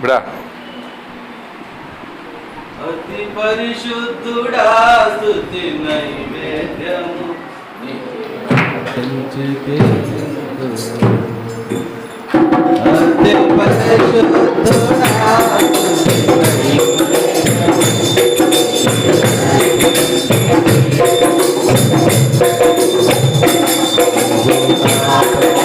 బిడా అతి పరిశుద్ధుడా స్తుతి నైవేద్యము. అతి పరిశుద్ధుడా స్తుతి హలో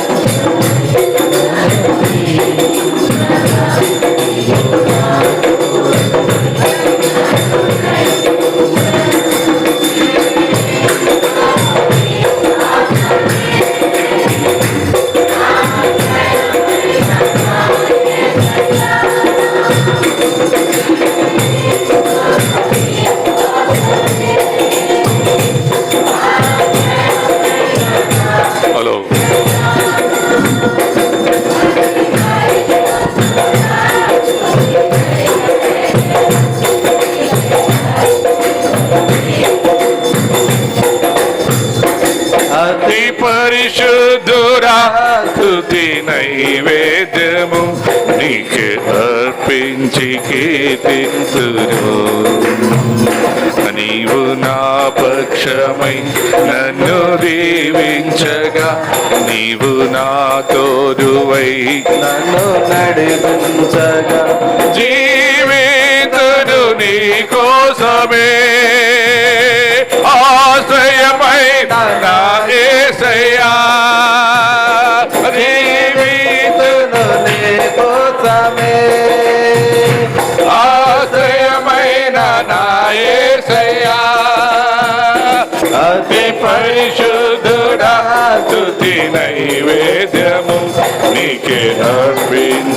పరిశుద్ధురా స్తుతి నైవేద్యము నీకు అర్పించి కీర్తింతును నీవు నా పక్షమై నన్ను దీవించగా నీవు నా తోడువై నన్ను నడిపించగా. జీవితుడు నీ కోసమే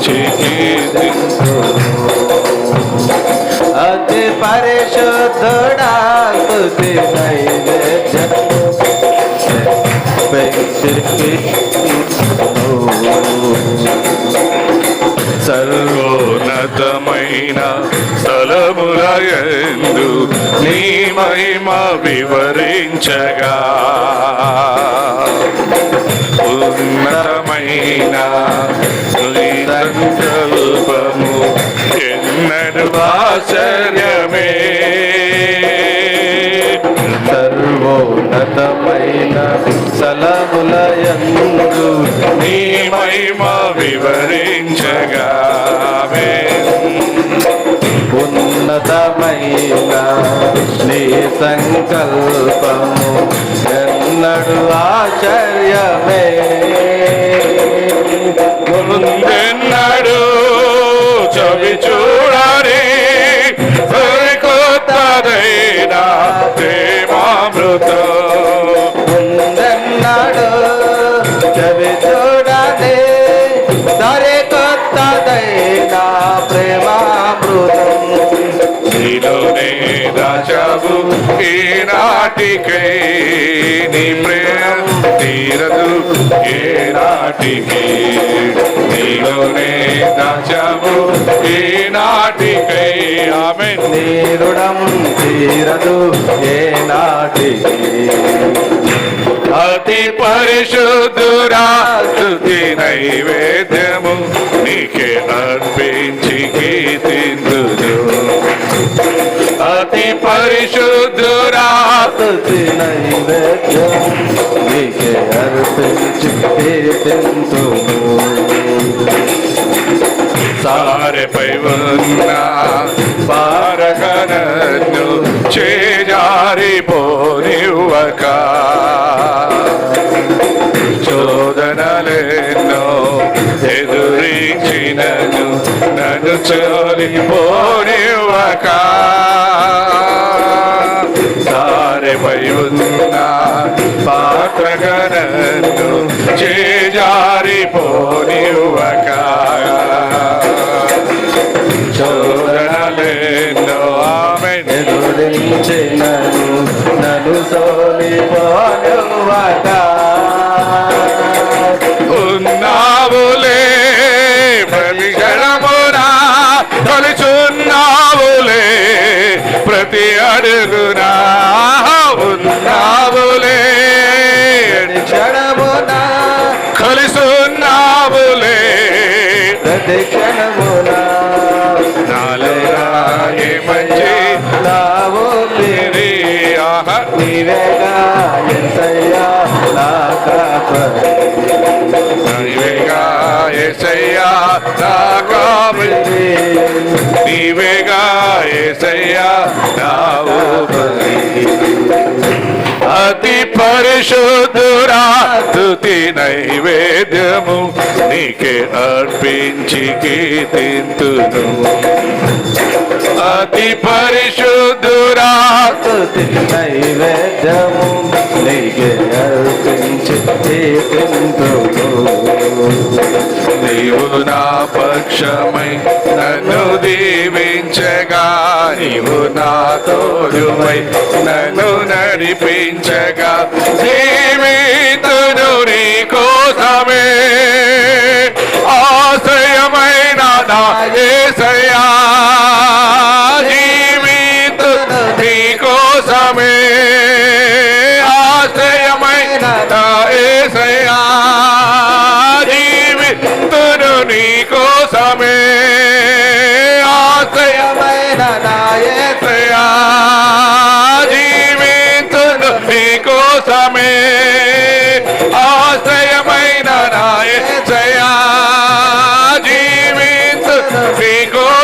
అర్పించి కీర్తింతు. అతి పరిశుద్ధుడా స్తుతి సర్వోన్నతమైన స్థలములయందు నీ మహిమ వివరించగా ఉన్నతమైన నీ సంకల్పము ఎన్నడు ఆశ్చర్యమే. సర్వోన్నతమైన స్థలములయందు నీ మహిమ వివరించగా ఉన్నతమైన నీ సంకల్పము ఎన్నడు ఆశ్చర్యమే. ముందెన్నడు చవి చూడని సరికొత్తదైన ప్రేమామృతం. ముందెన్నడు దాచావు ఈనాటికై నీ ప్రేమ తీరదు. ఏనాటికి నీలోనే దాచావు ఈనాటికై ఆమె నీరుడం తీరదు. ఏ నాటికి అతి పరిశుద్ధురా స్తుతి నైవేద్యము నీకే అర్పించి అతి పరిశుద్ధురా స్తుతి నైవేద్యం నీకే అర్పించి కీర్తింతును సారెపై ఉన్న పారగనను చేజారిపోనివ్వక. శోధనలెన్నో ఎదురించినను నన్ను చోలిపోనివ్వక పాత్రగనను చేజారిపోనివ్వక శోధనలెన్నో ఆమె ఎదురించినను నన్ను సోలిపోనువక ఉన్నావులే ప్రతి క్షణమునా తలుచున్నావులే ప్రతి అడుగునా. గాని మంచి నావు నీవే ఆహ. నీవే గాని సయ్యా నా కాపరి. నీవే గాయే సయ్యా నా అతి పరిశుద్ధురా తుతి నైవేద్యము నీకే అర్పించి కీర్తింతును. అతి పరిశుద్ధురా స్తుతి నైవేద్యము నీకే అర్పించి. నీవు నా పక్షమై నన్ను దీవించగా నీవు నా తోడువై నన్ను నడిపించగా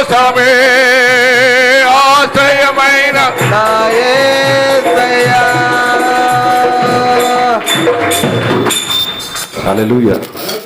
కోసమే ఆశ్రయమైన. హల్లెలూయా